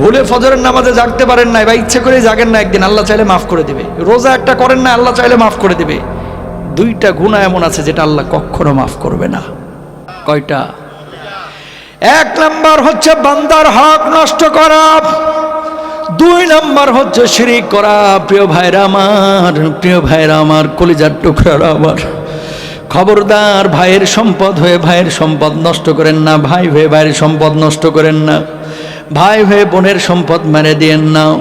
ভুলে ফজরের নামাজে জাগতে পারেন নাই বা ইচ্ছে করে জাগেন না একদিন, আল্লাহ চাইলে মাফ করে দিবে। রোজা একটা করেন না, আল্লাহ চাইলে মাফ করে দিবে। দুইটা গুণা এমন আছে যেটা আল্লাহ কখনো মাফ করবে না। কয়টা? এক নাম্বার হচ্ছে বান্দার হক নষ্ট করা। দুই নাম্বার হচ্ছে শিরিক করা। প্রিয় ভাইরা আমার, প্রিয় ভাইরা আমার, কলিজার টুকরারা আমার। খবরদার ভাইয়ের সম্পদ হয়ে ভাইয়ের সম্পদ নষ্ট করেন না, ভাই হয়ে ভাইয়ের সম্পদ নষ্ট করেন না। ভাই হয়ে বোনের সম্পদ মেনে দিয়েন না।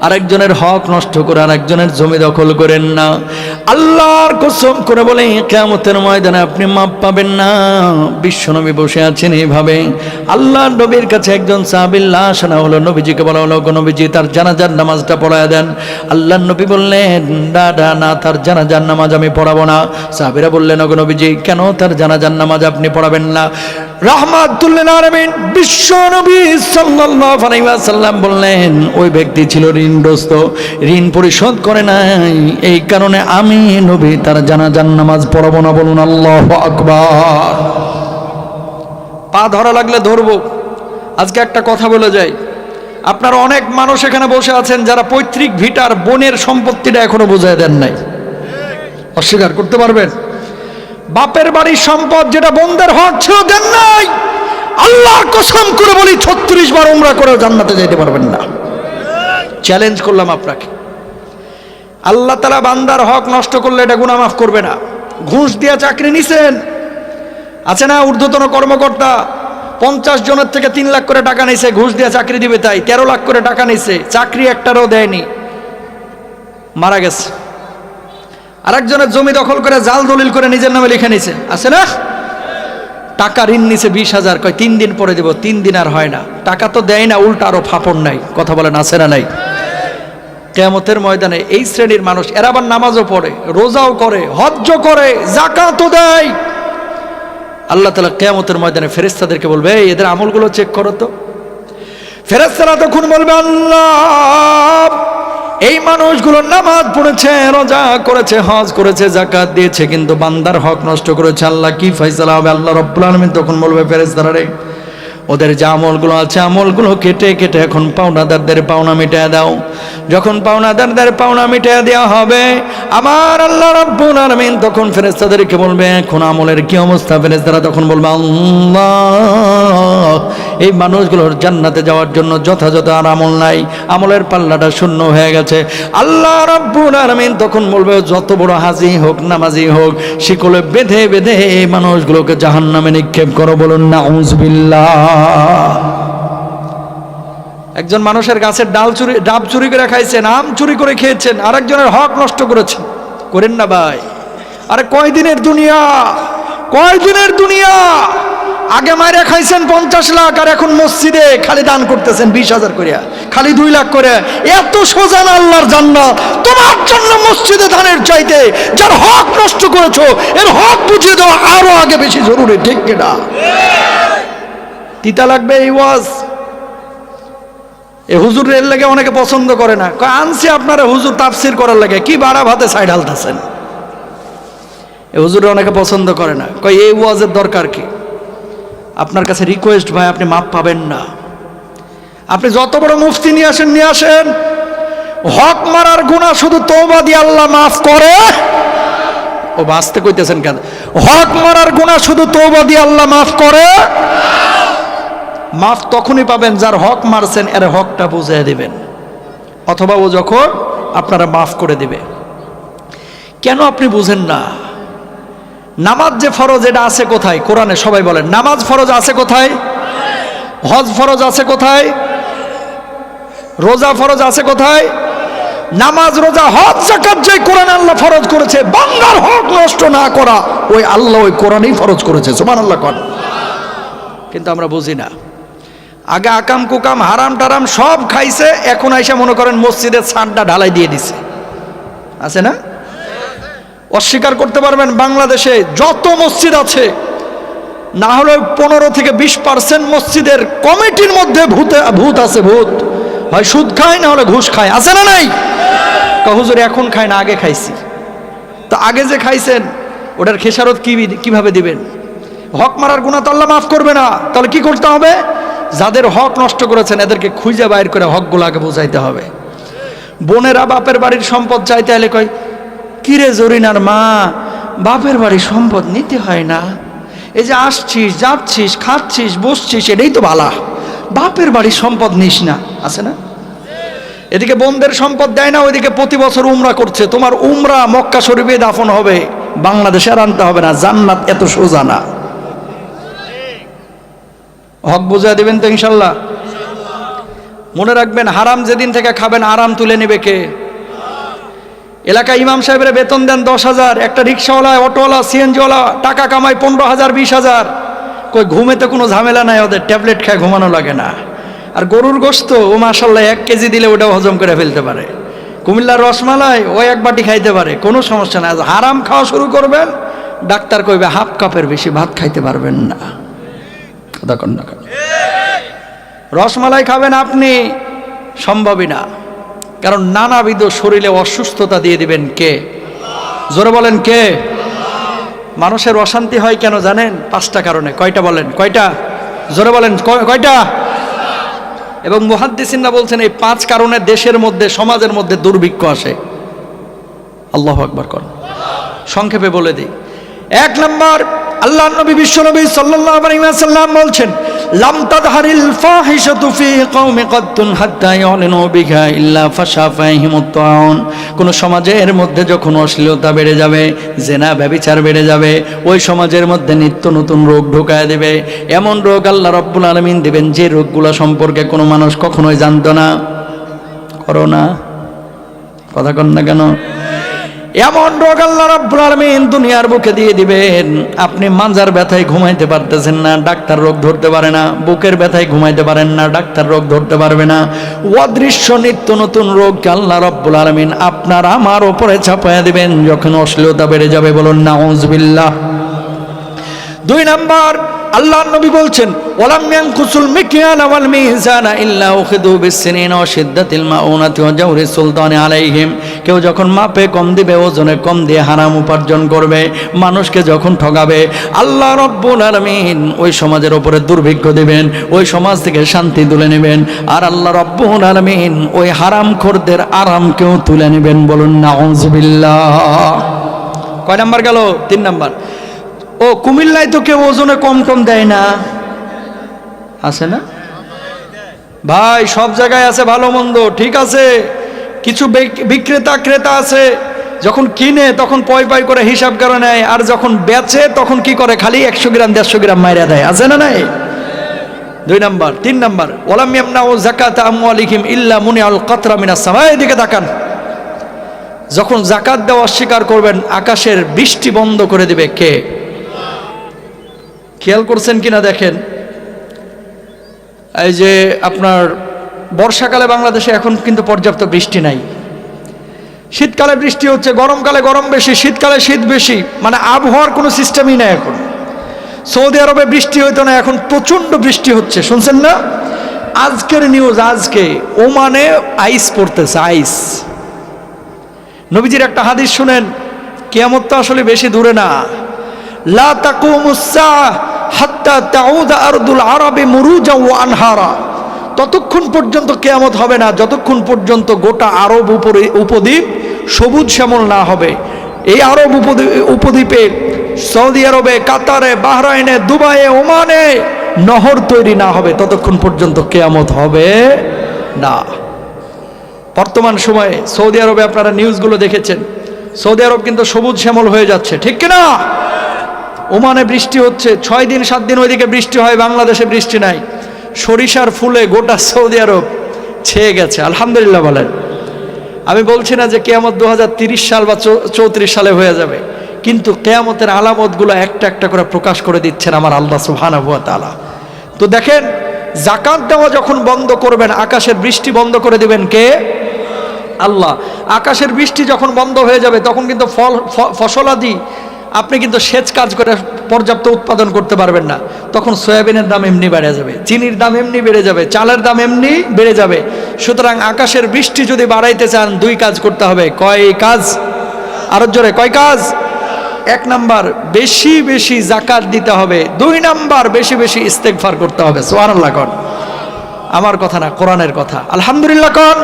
আরেকজনের হক নষ্ট করে আরেকজনের জমি দখল করেন না। আল্লাহর কসম করে বলে কেমতের ময়দানে আপনি মাপ পাবেন না। বিশ্বনবী বসে আছেন এইভাবে। আল্লাহ নবীর কাছে একজন সাহাবির লাশ আনা হলো, নবীজিকে বলা হলো "গো নবীজি, তার জানাজার নামাজটা পড়ায় দেন। আল্লাহ নবী বললেন, দাদা, না, তার জানাজার নামাজ আমি পড়াবো না। সাহাবিরা বললেন, "ওগো নবীজি, কেন তার জানাজার নামাজ আপনি পড়াবেন না? রহমাতুল্লিল আলামিন, বিশ্ব নবী ওয়াসাল্লাম বললেন, ওই ব্যক্তি ছিল ঋণগ্রস্ত, ঋণ পরিশোধ করে নাই। এই কারণে আমি নবী, তার জানাজার নামাজ পড়াবো না বলুন আল্লাহু আকবার। পা ধরা লাগলে ধরবো। আজকে একটা কথা বলে যাই। আপনারা অনেক মানুষ এখানে বসে আছেন যারা পৈতৃক ভিটার বোনের সম্পত্তিটা এখনও বুঝাই দেন নাই। অস্বীকার করতে পারবেন? বাপের বাড়ির সম্পদ যেটা বন্ধের হক ছিল দেন নাই। আল্লাহর কসম করে বলি, ছত্রিশ বার উমরা করে জান্নাতে যেতে পারবেন না। চ্যালেঞ্জ করলাম আপনাকে। আল্লাহ তালা বান্দার হক নষ্ট করলে এটা গুণা মাফ করবে না। ঘুষ দিয়ে চাকরি নিছেন। আছে না ঊর্ধ্বতন কর্মকর্তা? পঞ্চাশ জনের থেকে তিন লাখ করে টাকা নিছে, ঘুষ দিয়ে চাকরি দিবে তাই। তেরো লাখ করে টাকা নিছে, চাকরি একটারও দেয়নি। মারা গেছে। আরেকজনের জমি দখল করে জাল দলিল করে নিজের নামে লিখে নিছে। আছে না? টাকা ঋণ নিছে বিশ হাজার। কয়, তিন দিন পরে দেব, তিন দিন আর হয় না। টাকা তো দেয় না, উল্টা আরও ফাপড় নাই। কথা বলেন, আছে না নাই? কেমতের ময়দানে এই শ্রেণির মানুষ এরা আবার নামাজও পড়ে, রোজাও করে হজ্জ করে জাকাতও দেয়। আল্লাহ তালা কেয়ামতের ময়দানে ফেরেস্তাদেরকে বলবে এদের আমলগুলো চেক করো তো। ফেরেস্তারা তখন বলবে, আল্লাহ এই মানুষগুলো নামাজ পড়েছে, রোজা করেছে, হজ করেছে জাকাত দিয়েছে, কিন্তু বান্দার হক নষ্ট করেছে। আল্লাহ কি ফয়সালা হবে? আল্লাহ রব্বুল আলমিন তখন বলবে ফেরেস্তারা রে ওদের যে আমলগুলো আছে, আমলগুলো কেটে কেটে এখন পাওনাদারদের পাওনা মিটিয়ে দাও। যখন পাওনাদারদের পাওনা মিটিয়ে দেওয়া হবে, আমার আল্লাহ রব্বুল আলামিন তখন ফেরেশতাদেরকে বলবে, এখন আমলের কি অবস্থা? ফেরেশতারা তখন বলবে, আল্লাহ, এই মানুষগুলোর জান্নাতে যাওয়ার জন্য যথাযথ আর আমল নাই। আমলের পাল্লাটা শূন্য হয়ে গেছে। আল্লাহ রব্বুল আলামিন তখন বলবে, যত বড় হাজি হোক, নামাজি হোক, শিকলে বেঁধে বেঁধে এই মানুষগুলোকে জাহান্নামে নিক্ষেপ করো বলুন না একজন মানুষের গাছের ডাল চুরি, ডাব চুরি করে খাইছেন, আম চুরি করে খেয়েছেন, আরেকজনের হক নষ্ট করেছেন। করেন না ভাই। আরে কয় দিনের দুনিয়া? কয় দিনের দুনিয়া? আগে মায়েরা খাইছেন পঞ্চাশ লাখ, আর এখন মসজিদে খালি দান করতেছেন বিশ হাজার করিয়া খালি দুই লাখ করে। এত সোজা না আল্লাহর জান্নাত। তোমার জন্য মসজিদে দানের চাইতে যার হক নষ্ট করেছ, এর হক বুঝিয়ে দেওয়া আরও আগে বেশি জরুরি, ঠিক কিনা? তিতা লাগবে এই ওয়াজ। এ হুজুর এর লাগে অনেকে পছন্দ করে না। আনছি আপনারা হুজুর তাফসির করার লাগে। কি বাড়া ভাতে সাইড হালতেছেন এ হুজুরে অনেকে পছন্দ করে না। কয়, এই ওয়াজের দরকার কি? আপনার কাছে রিকোয়েস্ট ভাই, আপনি মাপ পাবেন না। আপনি যত বড় মুফতি নিয়ে আসেন নিয়ে আসেন। হক মারার গুণা শুধু তৌবা আল্লাহ মাফ করে। ও বাঁচতে কইতেছেন কেন? হক মারার গুণা শুধু তৌবা আল্লাহ মাফ করে। মাফ তখনই পাবেন যার হক মারছেন, এর হকটা বুঝিয়ে দিবেন। অথবা ও যখন আপনারা মাফ করে দিবে। কেন আপনি বুঝেন না? নামাজ যে ফরজ, এটা আছে কোথায়? কোরআনে সবাই বলেন, নামাজ ফরজ আছে কোথায়? হজ ফরজ আছে কোথায়? রোজা ফরজ আছে কোথায়? নামাজ, রোজা, হজ জাকাত যে কোরআন আল্লাহ ফরজ করেছে বাংলার হক নষ্ট না করা, ওই আল্লাহ ওই কোরআনই ফরজ করেছে। সুমান আল্লাহ কর কিন্তু আমরা বুঝি না। আগে আকাম কুকাম, হারাম টারাম সব খাইছে, এখন আইসা মনে করেন মসজিদের ছাদটা ঢালাই দিয়ে দিছে। আছে না? অস্বীকার করতে পারবেন, বাংলাদেশে যত মসজিদ আছে, না হলে পনেরো থেকে বিশ পার্সেন্ট মসজিদের কমিটির মধ্যে ভূতে, ভূত আছে, ভূত। হয় সুদ খায়, না হলে ঘুষ খায়। আছে না নাই? হুজুর, এখন খায় না, আগে খাইছি। তো আগে যে খাইছেন, ওটার খেসারত কি, কীভাবে দিবেন? হক মারার গুণা তো আল্লাহ মাফ করবে না। তাহলে কি করতে হবে? যাদের হক নষ্ট করেছেন, এদেরকে খুঁজে বাইর করে হকগুলো আগে বোঝাইতে হবে। বোনেরা বাপের বাড়ির সম্পদ চাইতে হলে কয়, কিরে জরিনার মা, বাপের বাড়ির সম্পদ নিতে হয় না। এই যে আসছিস, যাচ্ছিস, খাচ্ছিস, বসছিস, এটাই তো বালা। বাপের বাড়ির সম্পদ নিস না। আছে না? এদিকে বোনদের সম্পদ দেয় না, ওইদিকে প্রতি বছর উমরা করছে। তোমার উমরা মক্কা শরীফে দাফন হবে, বাংলাদেশে আনতে হবে না, জান্নাত এত সোজা না। হক বুঝা দেবেন তো ইনশাল্লাহ? মনে রাখবেন, হারাম যেদিন থেকে খাবেন আরাম তুলে নেবে কে? এলাকা ইমাম সাহেবের বেতন দেন দশ হাজার, একটা রিক্সাওয়ালা অটোওয়ালা, সিএনজিওয়ালা, টাকা কামায় পনেরো হাজার, বিশ হাজার। কই, ঘুমেতে কোনো ঝামেলা নাই, ওদের ট্যাবলেট খায় ঘুমানো লাগে না। আর গরুর গোস্ত ও মাসাল্লাহ এক কেজি দিলে ওটাও হজম করে ফেলতে পারে। কুমিল্লার রসমালাই, ও এক বাটি খাইতে পারে, কোনো সমস্যা নাই। হারাম খাওয়া শুরু করবেন, ডাক্তার কইবে, হাফ কাপের বেশি ভাত খাইতে পারবেন না। কথা কন? রসমালাই খাবেন আপনি, সম্ভবই না। কারণ নানাবিধ শরীরে অসুস্থতা দিয়ে দিবেন কে? জোরে বলেন কে? মানুষের অশান্তি হয় কেন জানেন? পাঁচটা কারণে। কয়টা বলেন? কয়টা? জোরে বলেন, কয়- কয়টা? এবং মুহাদ্দিসিনরা বলছেন এই পাঁচ কারণে দেশের মধ্যে, সমাজের মধ্যে দুর্ভিক্ষ আসে। আল্লাহ আকবার কর। সংক্ষেপে বলে দিই। এক নম্বর আল্লাহ নবী বিশ্ব নবী ওয়াসাল্লাম বলছেন কোন সমাজের মধ্যে যখন অশ্লীলতা বেড়ে যাবে, জেনা ব্যভিচার বেড়ে যাবে, ওই সমাজের মধ্যে নিত্য নতুন রোগ ঢোকায় দেবে। এমন রোগ আল্লাহ রব্বুল আলামিন দিবেন, যে রোগগুলো সম্পর্কে কোনো মানুষ কখনোই জানতো না। করোনা কথা কন না কেন? এমন রোগ আল্লাহ রাব্বুল আলামিন দুনিয়ার বুকে দিয়ে দিবেন। আপনি মাঞ্জার ব্যথায় ঘুমাইতে পারতেছেন না, ডাক্তার রোগ ধরতে পারে না, বুকের ব্যথায় ঘুমাইতে পারেন না, ডাক্তার রোগ ধরতে পারবে না। অদৃশ্য নিত্য নতুন রোগ আল্লাহ রাব্বুল আলামিন আপনার আমার ওপরে চাপায়া দিবেন, যখন অশ্লীলতা বেড়ে যাবে বলুন না বিল্লাহ দুই নাম্বার আল্লাহ নবী বলছেন, ওয়ালাম ইয়ানকুসুল মিকিয়ান ওয়াল মিজানা ইল্লা উখিদু বিসসিনিন ওয়া শিদ্দাতিল মাউনাতি ওয়া জাওরি সুলতানি আলাইহিম। কেউ যখন মাপে কম দিবে, ওজনে কম দিয়ে হারাম উপার্জন করবে, মানুষকে যখন ঠগাবে, আল্লাহ রব্বুল আলামিন ওই সমাজের উপরে দুর্ভিক্ষ দিবেন, ওই সমাজ থেকে শান্তি তুলে নেবেন, আর আল্লাহ রব্বুল আলামিন ওই হারামখোরদের আরামকেও তুলে নেবেন বলুন নাউজুবিল্লাহ কয় নাম্বার গেল? তিন নাম্বার ও, কুমিল্লায় তো কেউ ওজনে কম কম দেয় না। আছে না? ভাই, সব জায়গায় আছে ভালো মন্দ, ঠিক আছে। কিছু বিক্রেতা, ক্রেতা আছে, যখন কিনে তখন পয় পয় করে হিসাব করে নেয়, আর যখন বেচে তখন কি করে? খালি একশো গ্রাম, দেড়শো গ্রাম মাইরা দেয়, আছে না নাই? দুই নাম্বার, তিন নাম্বার ওলাম ইয়ামনা ও জাকাত আমওয়ালিহিম ইল্লা মুনি আল কাতরা মিনাস সামা এদিকে তাকান। যখন জাকাত দেওয়া অস্বীকার করবেন, আকাশের বৃষ্টি বন্ধ করে দিবে কে? খেয়াল করছেন কিনা দেখেন? এই যে আপনার বর্ষাকালে বাংলাদেশে এখন কিন্তু পর্যাপ্ত বৃষ্টি নাই। শীতকালে বৃষ্টি হচ্ছে, গরমকালে গরম বেশি, শীতকালে শীত বেশি মানে আবহাওয়ার কোনো সিস্টেমই নাই এখন। সৌদি আরবে বৃষ্টি হইতো না, এখন প্রচণ্ড বৃষ্টি হচ্ছে, শুনছেন না? আজকের নিউজ আজকে ওমানে আইস পড়তেছে আইস নবীজির একটা হাদিস শুনেন, কিয়ামত তো আসলে বেশি দূরে না। লা তাকুমুস হাত্তা তাউদা আরদুল আরবি মুরুজা ওয়া আনহারা। ততক্ষণ পর্যন্ত কেয়ামত হবে না, যতক্ষণ পর্যন্ত গোটা আরব উপরে, উপদ্বীপ সবুজ শ্যামল না হবে। এই আরব উপদ্বীপে সৌদি আরবে, কাতারে, বাহরাইনে, দুবাইয়ে, ওমানে নহর তৈরি না হবে, ততক্ষণ পর্যন্ত কেয়ামত হবে না। বর্তমান সময়ে সৌদি আরবে আপনারা নিউজগুলো দেখেছেন, সৌদি আরব কিন্তু সবুজ শ্যামল হয়ে যাচ্ছে, ঠিক কিনা? ওমানে বৃষ্টি হচ্ছে, ছয় দিন, সাত দিন ওইদিকে বৃষ্টি হয়, বাংলাদেশে বৃষ্টি নাই। সরিষার ফুলে গোটা সৌদি আরব ছেয়ে গেছে, আলহামদুলিল্লাহ বলেন। আমি বলছি না যে কেয়ামত দু সাল বা চৌত্রিশ সালে হয়ে যাবে, কিন্তু কেয়ামতের আলামতগুলো একটা একটা করে প্রকাশ করে দিচ্ছেন আমার আল্লাহ সুবহানাহু ওয়া তাআলা। তো দেখেন, জাকাত দেওয়া যখন বন্ধ করবেন, আকাশের বৃষ্টি বন্ধ করে দিবেন কে? আল্লাহ। আকাশের বৃষ্টি যখন বন্ধ হয়ে যাবে, তখন কিন্তু ফল ফসলাদি আপনি কিন্তু সেচ কাজ করে পর্যাপ্ত উৎপাদন করতে পারবেন না। তখন সয়াবিনের দাম এমনি বেড়ে যাবে, চিনির দাম এমনি বেড়ে যাবে, চালের দাম এমনি বেড়ে যাবে। সুতরাং আকাশের বৃষ্টি যদি বাড়াইতে চান, দুই কাজ করতে হবে। কয় কাজ? আরও জোরে, কয় কাজ? এক নাম্বার, বেশি বেশি জাকাত দিতে হবে। দুই নাম্বার, বেশি বেশি ইস্তেকফার করতে হবে। সোয়ার আল্লাহ কন। আমার কথা না, কোরআনের কথা। আলহামদুলিল্লাহ কন।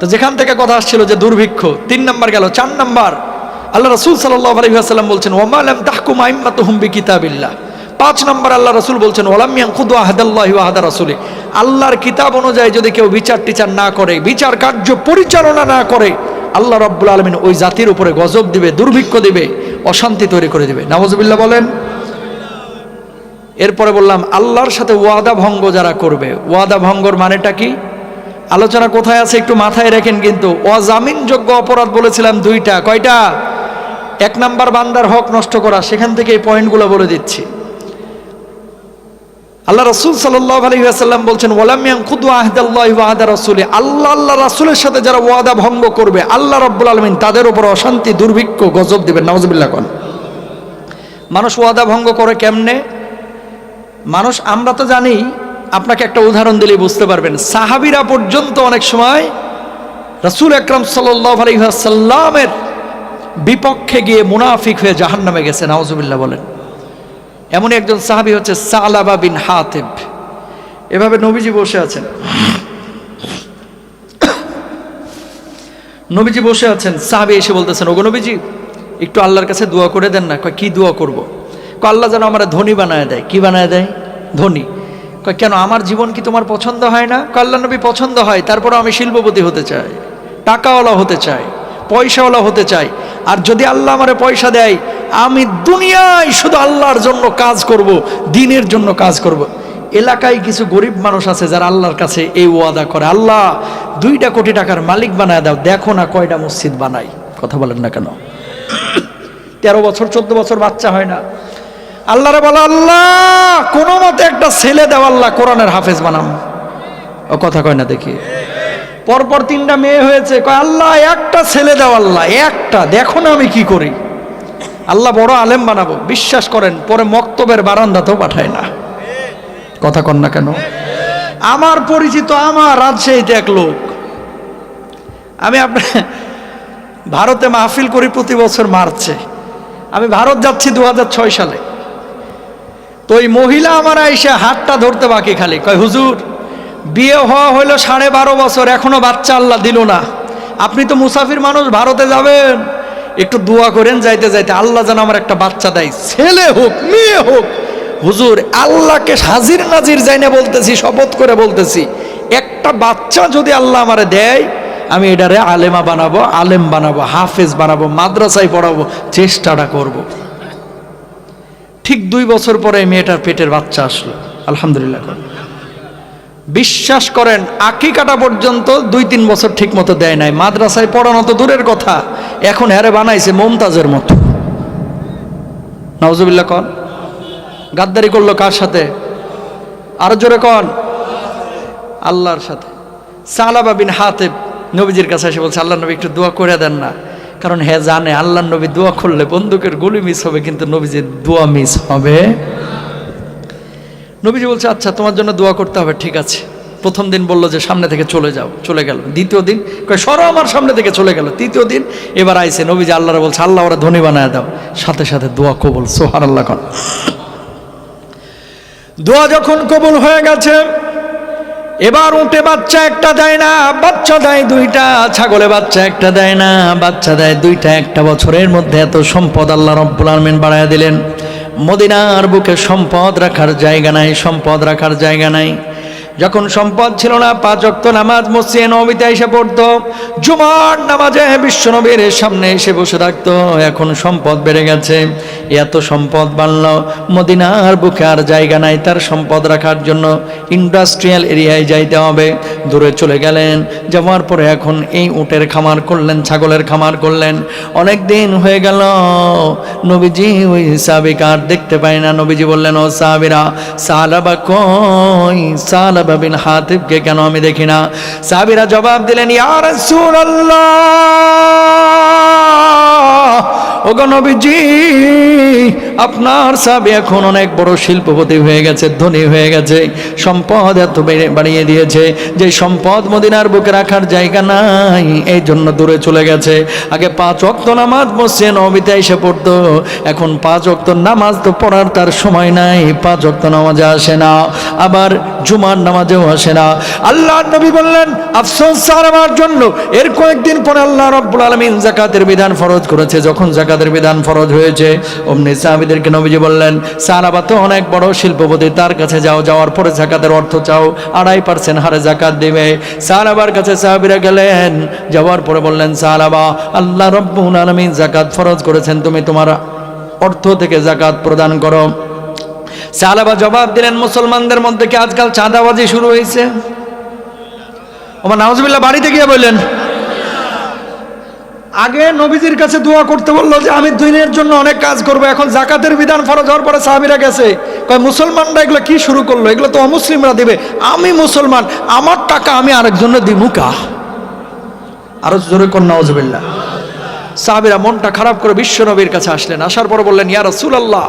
তো যেখান থেকে কথা আসছিল যে দুর্ভিক্ষ, তিন নাম্বার গেল। চার নাম্বার আল্লাহ রসুল আলহিহাসাল্লাম বলছেন পাঁচ নম্বর আল্লাহ রসুল বলছেন আল্লাহর কিতাব অনুযায়ী যদি কেউ বিচার টিচার না করে, বিচার কার্য পরিচালনা না করে, আল্লাহ রব্বুল আলমিন ওই জাতির উপরে গজব দিবে, দুর্ভিক্ষ দিবে, অশান্তি তৈরি করে দিবে। নামজবিল্লা বলেন। এরপরে বললাম, আল্লাহর সাথে ওয়াদা ভঙ্গ যারা করবে, ওয়াদা ভঙ্গর মানেটা কি? আলোচনা কোথায় আছে একটু মাথায় রাখেন কিন্তু, অজামিনযোগ্য অপরাধ বলেছিলাম দুইটা, কয়টা? এক নাম্বার বান্দার হক নষ্ট করা, সেখান থেকে এই পয়েন্টগুলো বলে দিচ্ছি। আল্লাহ রসুল সাল্লাহ বলছেন খুদু রসুলে। আল্লাহ আল্লাহ রাসুলের সাথে যারা ওয়াদা ভঙ্গ করবে, আল্লাহ রব্বুল আলমিন তাদের উপর অশান্তি, দুর্ভিক্ষ, গজব দিবেন। নওয়াজবিল্লা কন। মানুষ ওয়াদা ভঙ্গ করে কেমনে? মানুষ, আমরা তো জানি, আপনাকে একটা উদাহরণ দিলেই বুঝতে পারবেন। সাহাবিরা পর্যন্ত অনেক সময় রসুল আকরম সাল্লাহ আলহিহাসাল্লামের বিপক্ষে গিয়ে মুনাফিক হয়ে জাহান নামে গেছে নওয়াজবিল্লা বলেন। এমনই একজন সাহাবি হচ্ছে সালাবা বিন হাতেব। এভাবে নবীজি বসে আছেন। নবীজি বসে আছেন, সাহাবি এসে বলতেছেন, ওগো নবীজি, একটু আল্লাহর কাছে দোয়া করে দেন না কি দোয়া করব। কয়, আল্লাহ যেন আমার ধনী বানায় দেয়। কি বানায় দেয়? ধনী। কয়, কেন, আমার জীবন কি তোমার পছন্দ হয় না? আল্লাহ নবী পছন্দ হয় তারপরে আমি শিল্পপতি হতে চাই, টাকাওয়ালা হতে চাই। পয়সাওয়ালা হতে চাই। আর যদি আল্লাহ আমারে পয়সা দেয়, আমি দুনিয়ায় শুধু আল্লাহর জন্য কাজ করব, দিনের জন্য কাজ করব। এলাকায় কিছু গরিব মানুষ আছে যারা আল্লাহর কাছে এই ওয়াদা করে, আল্লাহ, দুইটা কোটি টাকার মালিক বানায় দাও, দেখো না কয়টা মসজিদ বানাই কথা বলেন না কেন? তেরো বছর, চোদ্দ বছর বাচ্চা হয় না। আল্লাহরে বলো, আল্লাহ, কোনো মতে একটা ছেলে দেওয়া আল্লাহ কোরআনের হাফেজ বানাম ও কথা কয় না দেখি। পরপর তিনটা মেয়ে হয়েছে, কয়, আল্লাহ, একটা ছেলে দাও, আল্লাহ, একটা, দেখো না আমি কি করি। আল্লাহ বড় আলেম বানাবো, বিশ্বাস করেন, পরে মক্তবের বারান্দাতেও পাঠায় না। কথা কন না কেন? আমার পরিচিত, আমার রাজশাহীতে এক লোক। আমি আপনার ভারতে মাহফিল করি প্রতি বছর মার্চে। আমি ভারত যাচ্ছি দু হাজার ছয় সালে। তো ওই মহিলা আমার এসে হাতটা ধরতে বাকি খালি। কয়, হুজুর বিয়ে হওয়া হইল সাড়ে বারো বছর, এখনও বাচ্চা আল্লাহ দিল না। আপনি তো মুসাফির মানুষ, ভারতে যাবেন। একটু দোয়া করেন যাইতে যাইতে, আল্লাহ যেন আমার একটা বাচ্চা দেয়। ছেলে হোক, মেয়ে হোক। হুজুর, আল্লাহকে হাজির নাজির যাই না বলতেছি, শপথ করে বলতেছি, একটা বাচ্চা যদি আল্লাহ আমারে দেয়, আমি এটারে আলেমা বানাবো, আলেম বানাবো, হাফেজ বানাবো, মাদ্রাসায় পড়াবো, চেষ্টাটা করব। ঠিক দুই বছর পরে মেয়েটার পেটের বাচ্চা আসলো। আলহামদুলিল্লাহ। বিশ্বাস করেন আকি কাটা পর্যন্ত দুই তিন বছর ঠিক মতো দেয় নাই। মাদ্রাসায় পড়ানো তো দূরের কথা। এখন হ্যারে বানাইছে মমতাজের মতো। নওজুবিল্লা কন। গাদ্দারি করল কার সাথে? আরও জোরে কন। আল্লাহর সাথে। সালাবা বিন হাতে নবীজির কাছে এসে বলছে আল্লাহ নবী একটু দোয়া করে দেন না। কারণ হ্যাঁ জানে আল্লাহ নবী দোয়া করলে বন্দুকের গুলি মিস হবে, কিন্তু নবীজির দোয়া মিস হবে। নবীজি বলছে আচ্ছা তোমার জন্য দোয়া করতে হবে, ঠিক আছে। প্রথম দিন বলল যে, সামনে থেকে চলে যাও, চলে গেল। দ্বিতীয় দিন কয়, সরো আমার সামনে থেকে চলে গেল। তৃতীয় দিন এবার আইসে নবীজি আল্লাহরা বলছে, আল্লাহ, ওরা ধনী বানায় দাও। সাথে সাথে দোয়া কবল সোহার আল্লাহ কন। দোয়া যখন কবুল হয়ে গেছে, এবার উঠে বাচ্চা একটা দেয় না, বাচ্চা দেয় দুইটা, ছাগলে বাচ্চা একটা দেয় না, বাচ্চা দেয় দুইটা, একটা বছরের মধ্যে এত সম্পদ আল্লাহ রব্বুল আলমিন বাড়ায় দিলেন। মদিনার বুকে সম্পদ রাখার জায়গা নাই সম্পদ রাখার জায়গা নাই। যখন সম্পদ ছিল না, পাঁচ অক্ত নামাজ মসজিদে নবীতে এসে পড়তো, জুমার নামাজে বিশ্বনবীর সামনে এসে বসে থাকতো, এখন সম্পদ বেড়ে গেছে। এত সম্পদ বাড়ল, মদিনার বুকে আর জায়গা নাই, তার সম্পদ রাখার জন্য ইন্ডাস্ট্রিয়াল এরিয়ায় যাইতে হবে। দূরে চলে গেলেন, যাওয়ার পরে এখন এই উটের খামার করলেন, ছাগলের খামার করলেন। অনেক দিন হয়ে গেল, নবীজি ওই সাহাবিকে আর দেখতে পাই না। নবীজি বললেন, ও সাহাবিরা সালাবা কই? সালাবা বিন হাতিবকে কেন আমি দেখি না? সাহাবিরা জবাব দিলেন, ইয়া রাসূলুল্লাহ, ওগো আপনার সাবে এখন অনেক বড় শিল্পপতি হয়ে গেছে, ধনী হয়ে গেছে, সম্পদ এত বাড়িয়ে দিয়েছে, যে সম্পদ মদিনার বুকে রাখার জায়গা নাই, এই জন্য দূরে চলে গেছে। আগে পাঁচ অক্ত নামাজ মসজিদে নবীতে এসে পড়তো, এখন পাঁচ অক্ত নামাজ তো পড়ার তার সময় নাই, পাঁচ অক্ত নামাজে আসে না। আবার জুমার নামাজেও আসে না। আল্লাহ নবী বললেন, আফসোস স্যার আমার জন্য। এর কয়েকদিন পরে আল্লাহ রব্বুল আলমিন জাকাতের বিধান ফরজ করেছে। যখন জাকাতের বিধান ফরজ হয়েছে, অমনি সাহাবিদেরকে নবীজি বললেন সারাবা তো অনেক বড় শিল্পপতি, তার কাছে যাও। যাওয়ার পরে জাকাতের অর্থ চাও। আড়াই পার্সেন্ট হারে জাকাত দিবে। সাহাবার কাছে সাহাবিরা গেলেন। যাওয়ার পরে বললেন সাহাবা আল্লাহ রব্বুল আলমিন জাকাত ফরজ করেছেন। তুমি তোমার অর্থ থেকে জাকাত প্রদান করো। সাহাবা জবাব দিলেন, মুসলমানদের মধ্যে কি আজকাল চাঁদাবাজি শুরু হয়েছে? ওমা নাওজবিল্লাহ বাড়িতে গিয়ে বললেন, আগে নবীজির কাছে দোয়া করতে বলল যে, আমি দিনের জন্য অনেক কাজ করব, এখন জাকাতের বিধান ফরজ হওয়ার পরে সাহাবিরা গেছে। কয়, মুসলমানরা এগুলো কি শুরু করল? এগুলো তো অমুসলিমরা দিবে। আমি মুসলমান, আমার টাকা আমি আরেকজনের দিব কা? আরও জোরে কন্যা নওজবিল্লাহ সাহাবিরা মনটা খারাপ করে বিশ্ব নবীর কাছে আসলেন। আসার পর বললেন, ইয়া রাসূলুল্লাহ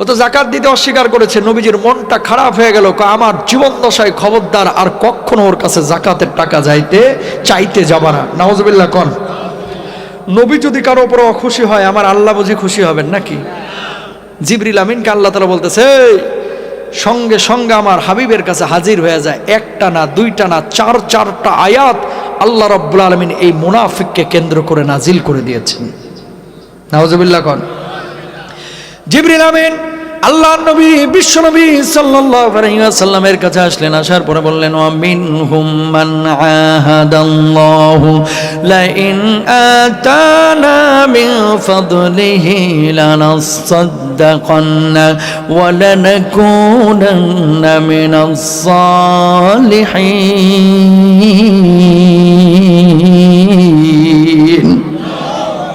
ও তো জাকাত দিতে অস্বীকার করেছে, নবীজির মনটা খারাপ হয়ে গেল আমার জীবন দশায় খবরদার আর কখনো ওর কাছে জাকাতের টাকা যাইতে, চাইতে যাবা না। নওয়াজবিল্লাহ কন। নবী যদি কারও উপর অখুশি হয়, আমার আল্লাহ বুঝি খুশি হবেন নাকি? জিবরিল আমিনকে আল্লাহ তালা বলতেছে সঙ্গে সঙ্গে আমার হাবিবের কাছে হাজির হয়ে যায়, একটা না, দুইটা না, চার, চারটা আয়াত আল্লাহ রব্বুল আলমিন এই মুনাফিককে কেন্দ্র করে নাজিল করে দিয়েছেন। নওয়াজবিল্লাহ কন। জিবরিল আমিন আল্লাহ নবী, বিশ্ব নবী ওয়াসাল্লামের কাছে আসলেন, আসার পরে বললেন, ওয়া মিনহুম মান আহাদাল্লাহু লা ইন আতানা মিন ফাদলিহি লানাসাদ্দাকান্না ওয়া লানাকুনান্না মিনাস সালিহিন.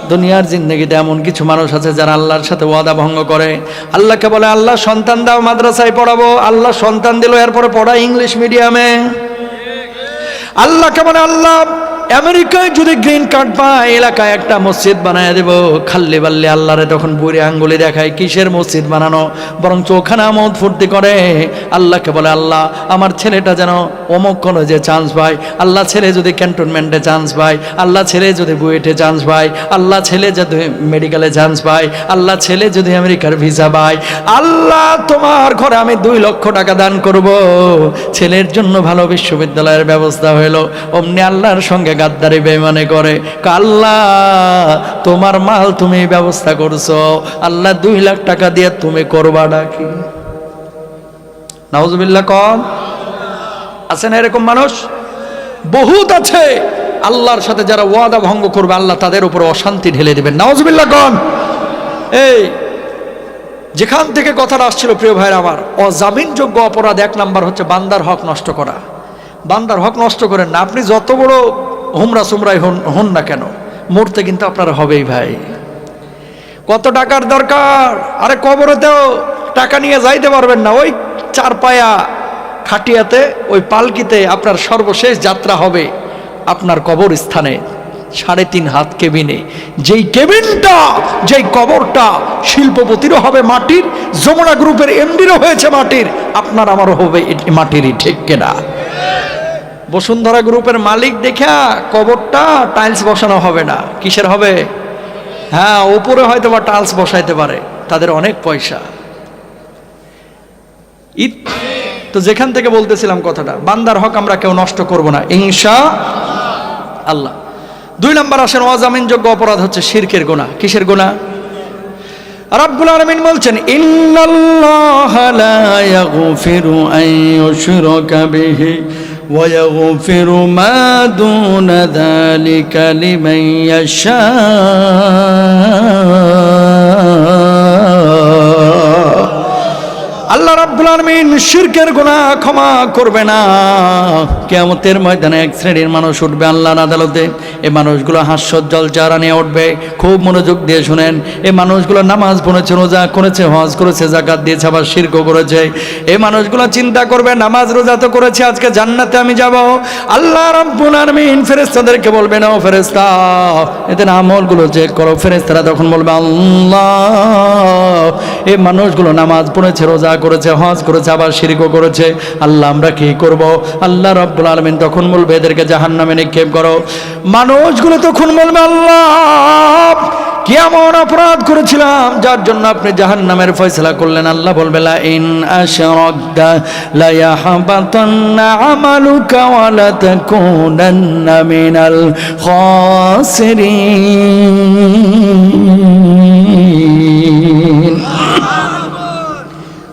দুনিয়ার জিন্দগিতে এমন কিছু মানুষ আছে যারা আল্লাহর সাথে ওয়াদা ভঙ্গ করে। আল্লাহকে বলে, আল্লাহ, সন্তান দাও, মাদ্রাসায় পড়াবো। আল্লাহ সন্তান দিল, এরপরে পড়া ইংলিশ মিডিয়ামে। আল্লাহকে বলে, আল্লাহ আমেরিকায় যদি গ্রিন কার্ড পায়, এলাকায় একটা মসজিদ বানায় দেব। খাল্লি বাল্লি আল্লাহরে তখন বুড়ি আঙ্গুলি দেখায়, কিসের মসজিদ বানানো? বরং চোখানা আমদ ফুর্তি করে। আল্লাহকে বলে, আল্লাহ, আমার ছেলেটা যেন অমুক কলেজে চান্স পায়। আল্লাহ ছেলে যদি ক্যান্টনমেন্টে চান্স পায়। আল্লাহ ছেলে যদি বুয়েটে চান্স পায়। আল্লাহ ছেলে যদি মেডিকেলে চান্স পায়। আল্লাহ ছেলে যদি আমেরিকার ভিসা পায়। আল্লাহ, তোমার ঘরে আমি দুই লক্ষ টাকা দান করব। ছেলের জন্য ভালো বিশ্ববিদ্যালয়ের ব্যবস্থা হইল। অমনি আল্লাহর সঙ্গে গাদ্দারি বেমানে করে। কা আল্লাহ, তোমার মাল তুমি ব্যবস্থা করছ। আল্লাহ দুই লাখ টাকা দিয়ে তুমি করবা ডাকি নাউজুবিল্লাহ কন আছে না এরকম মানুষ? বহুত আছে। আল্লাহর সাথে যারা ওয়াদা ভঙ্গ করবে, আল্লাহ তাদের উপর অশান্তি ঢেলে দেবেন। নাউজুবিল্লাহ কম। এই, যেখান থেকে কথাটা আসছিল প্রিয় ভাইয়ের আমার, অজামিনযোগ্য অপরাধ এক নাম্বার হচ্ছে বান্দার হক নষ্ট করা। বান্দার হক নষ্ট করেন না। আপনি যত বড় হুমরা সুমরাই হন হন না কেন? মরতে কিন্তু আপনার হবেই ভাই। কত টাকার দরকার? আরে কবরেতেও টাকা নিয়ে যাইতে পারবেন না। ওই চার পায়া খাটিয়াতে, ওই পালকিতে আপনার সর্বশেষ যাত্রা হবে আপনার কবর স্থানে সাড়ে তিন হাত কেবিনে। যেই কেবিনটা, যেই কবরটা শিল্পপতিরও হবে মাটির, যমুনা গ্রুপের এমডিরও হয়েছে মাটির। আপনার আমারও হবে মাটিরই ঠিক কেনা? বসুন্ধরা গ্রুপের মালিক দেখা কবরটা টাইলস বসানো হবে না। কিসের হবে? হ্যাঁ উপরে হয়তো বা টাইলস বসাইতে পারে। তাদের অনেক পয়সা। ঈদ তো যেখান থেকে বলতেছিলাম কথাটা, বান্দার হক আমরা কেউ নষ্ট করব না, ইনশা আল্লাহ। দুই নম্বর আসেন, অজামিনযোগ্য অপরাধ হচ্ছে শিরকের গোনা। কিসের গোনা? রাব্বুল আলামিন বলছেন, ইন্নাল্লাহ লা ইয়াগফিরু আন ইউশরাকা বিহি ওয়া ইয়াগফিরু মা দুনা যালিকা লিমান রাব্বুল শিরকের গুনাহ ক্ষমা করবে না। কিয়ামতের ময়দানে এক শ্রেণির মানুষ উঠবে আল্লাহর আদালতে। মানুষগুলো নিয়ে উঠবে, খুব মনোযোগ দিয়ে শুনেন। মানুষগুলো নামাজ পড়েছে, রোজা করেছে, হজ করেছে, জাকাত দিয়েছে, আবার শিরকও করেছে। মানুষগুলো চিন্তা করবে, নামাজ, রোজা তো করেছে, আজকে জান্নাতে আমি যাব। আল্লাহ রাব্বুল আলামিন ফেরেশতাদেরকে বলবে না ও এদের আমলগুলো চেক করো। তখন বলবে, আল্লাহ মানুষগুলো নামাজ পড়েছে, রোজা করেছে, হজ করেছে, আবার শিরিকও করেছে। আল্লাহ, আমরা কি করব? আল্লাহ রব্বুল আলমিন তখন বলবে, এদেরকে জাহান নামে নিক্ষেপ করো। মানুষগুলো তখন বলবে, আল্লাহ, কি এমন অপরাধ করেছিলাম, যার জন্য আপনি জাহান নামের ফয়সলা করলেন। আল্লাহ বলবে ইন আশরাকতা মিনাল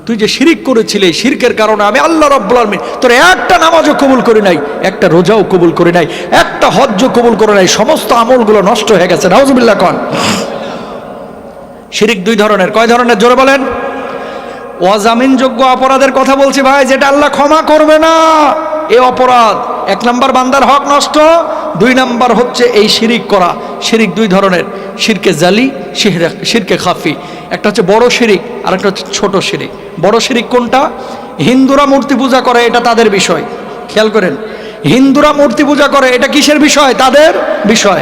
তুই যে শিরিক করেছিলে শিরকের কারণে আমি আল্লাহ রব্বুল আলমিন তোর একটা নামাজও কবুল করি নাই, একটা রোজাও কবুল করি নাই, একটা হজ্জ কবুল করে নাই, সমস্ত আমলগুলো নষ্ট হয়ে গেছে। নাউজুবিল্লাহ কন। শিরিক দুই ধরনের, কয় ধরনের জোরে বলেন? অজামিনযোগ্য অপরাধের কথা বলছি ভাই, যেটা আল্লাহ ক্ষমা করবে না। এ অপরাধ। এক নাম্বার বান্দার হক নষ্ট, দুই নাম্বার হচ্ছে এই শিরিক করা। শিরিক দুই ধরনের, শিরকে জালি শির- শিরকে খাফি। একটা হচ্ছে বড় শিরিক আর একটা হচ্ছে ছোট শিরিক। বড় শিরিক কোনটা? হিন্দুরা মূর্তি পূজা করে, এটা তাদের বিষয়। খেয়াল করেন, হিন্দুরা মূর্তি পূজা করে, এটা কিসের বিষয়? তাদের বিষয়।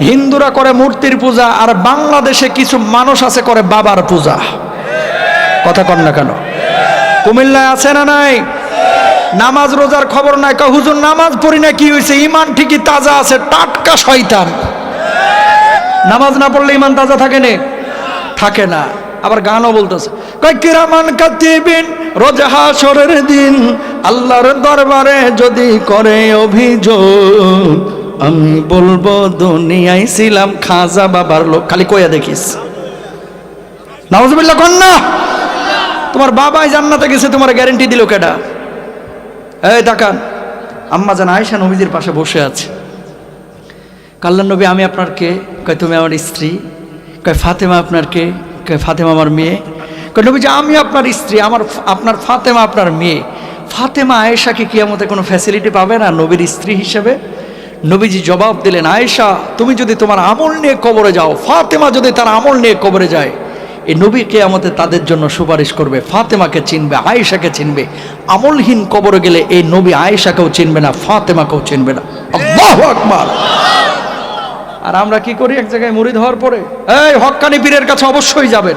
হিন্দুরা করে মূর্তির পূজা, আর বাংলাদেশে কিছু মানুষ আছে করে বাবার পূজা। কথা কন না কেন? কুমিল্লায় আছে না নাই? নামাজ রোজার খবর নাই, কয়, হুজুর, নামাজ পড়ি না, কি হয়েছে ইমান ঠিকই তাজা আছে, টাটকা শয়তান। নামাজ না পড়লে ইমান তাজা থাকে নে? থাকে না। আবার গানও বলতেছে, কয়, কিরামান কাতিবিন, রোজা হাসরের দিন, আল্লাহর দরবারে যদি করে অভিযোগ, আমি বলব, দুনিয়ায় ছিলাম খাজা বাবার লোক। খালি কইয়া দেখিস। নাউজুবিল্লাহ কন না তোমার বাবাই জান্নাতে গেছে, তোমার গ্যারেন্টি দিল কেডা? এই তাকান। আম্মা জান আয়সা নবীজির পাশে বসে আছে। কাল্লান নবী, আমি আপনার কে কয় তুমি আমার স্ত্রী, কয় ফাতেমা আপনার কে কয় ফাতেমা আমার মেয়ে, কয় নবীজি, আমি আপনার স্ত্রী, আমার আপনার ফাতেমা আপনার মেয়ে। ফাতেমা আয়েশাকে কি কিয়ামতে কোনো ফ্যাসিলিটি পাবে না নবীর স্ত্রী হিসেবে? নবীজি জবাব দিলেন, আয়েশা, তুমি যদি তোমার আমল নিয়ে কবরে যাও, ফাতেমা যদি তার আমল নিয়ে কবরে যায় এই নবীকে আমাদের তাদের জন্য সুপারিশ করবে, ফাতেমাকে চিনবে, আয়েশাকে চিনবে। আমলহীন কবরে গেলে এই নবী আয়েশাকেও চিনবে না, ফাতেমাকেও চিনবে না। আকবার! আর আমরা কি করি? এক জায়গায় মুড়ি হওয়ার পরে, এই হক্কানি পীরের কাছে অবশ্যই যাবেন।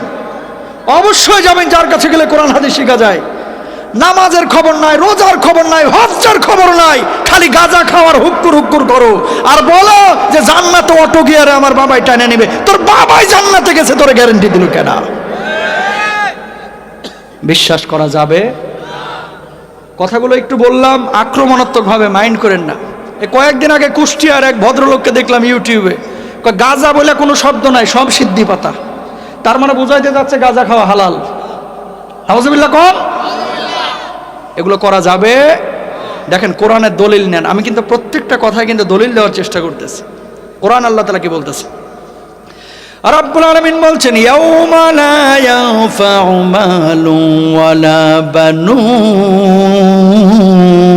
অবশ্যই যাবেন যার কাছে গেলে কোরআন হাদিস শিখা যায়। নামাজের খবর নাই, রোজার খবর নাই, হজ্জার খবর নাই, খালি গাজা খাওয়ার হুক্কুর হুক্কুর করো। আর বলো যে জান্নাতে অটো গিয়ারে আমার বাবাই টানে নেবে। তোর বাবাই জান্নাতে গেছে, তোর গ্যারেন্টি দিল কেন বিশ্বাস করা যাবে? কথাগুলো একটু বললাম, আক্রমণাত্মকভাবে মাইন্ড করেন না। এ কয়েকদিন আগে কুষ্টিয়ার এক ভদ্রলোককে দেখলাম ইউটিউবে। গাজা বলে কোনো শব্দ নাই, সব সিদ্ধি পাতা। তার মানে বোঝাইতে যাচ্ছে গাজা খাওয়া হালাল। হাউজবিল্লা কম এগুলো করা যাবে। দেখেন, কোরআনের দলিল নেন। আমি কিন্তু প্রত্যেকটা কথায় কিন্তু দলিল দেওয়ার চেষ্টা করতেছি। কোরআন আল্লাহ তালা কি বলতেছে? রব্বুল আলামিন বলছেন, ইয়াউমা লা ইয়ানফাউ ওয়ালা বানুন।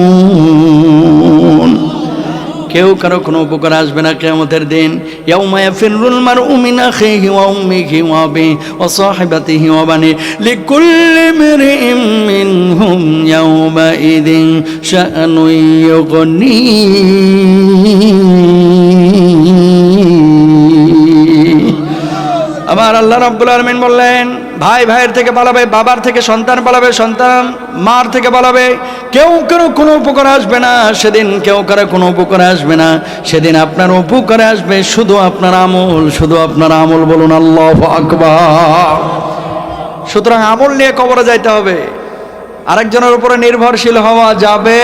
কেউ কারও কোনো উপকার আসবে না কিয়ামতের দিন। ইয়াউমা ইয়াফিরুল মারউ মিন আখিহি ওয়া উম্মিহি ওয়া আবিহি ওয়া সাহিবাতিহি ওয়া বানি লিকুল্লি ইমরিইম মিনহুম ইয়াউমা ইদিন শাআনুন ইউগনি। আমার আল্লাহ রাব্বুল আলামিন বললেন ভাই ভাইয়ের থেকে পালাবে বাবার থেকে সন্তান পালাবে সন্তান মার থেকে পালাবে কেউ কেউ কোনো উপকার আসবে না, সেদিন কেউ কারও কোনো উপকার আসবে না, সেদিন আপনার উপকারে আসবে, শুধু আপনার আমল, শুধু আপনার আমল বলুন, আল্লাহ আকবার। সুতরাং আমল নিয়ে কবরে যাইতে হবে। আরেকজনের উপরে নির্ভরশীল হওয়া যাবে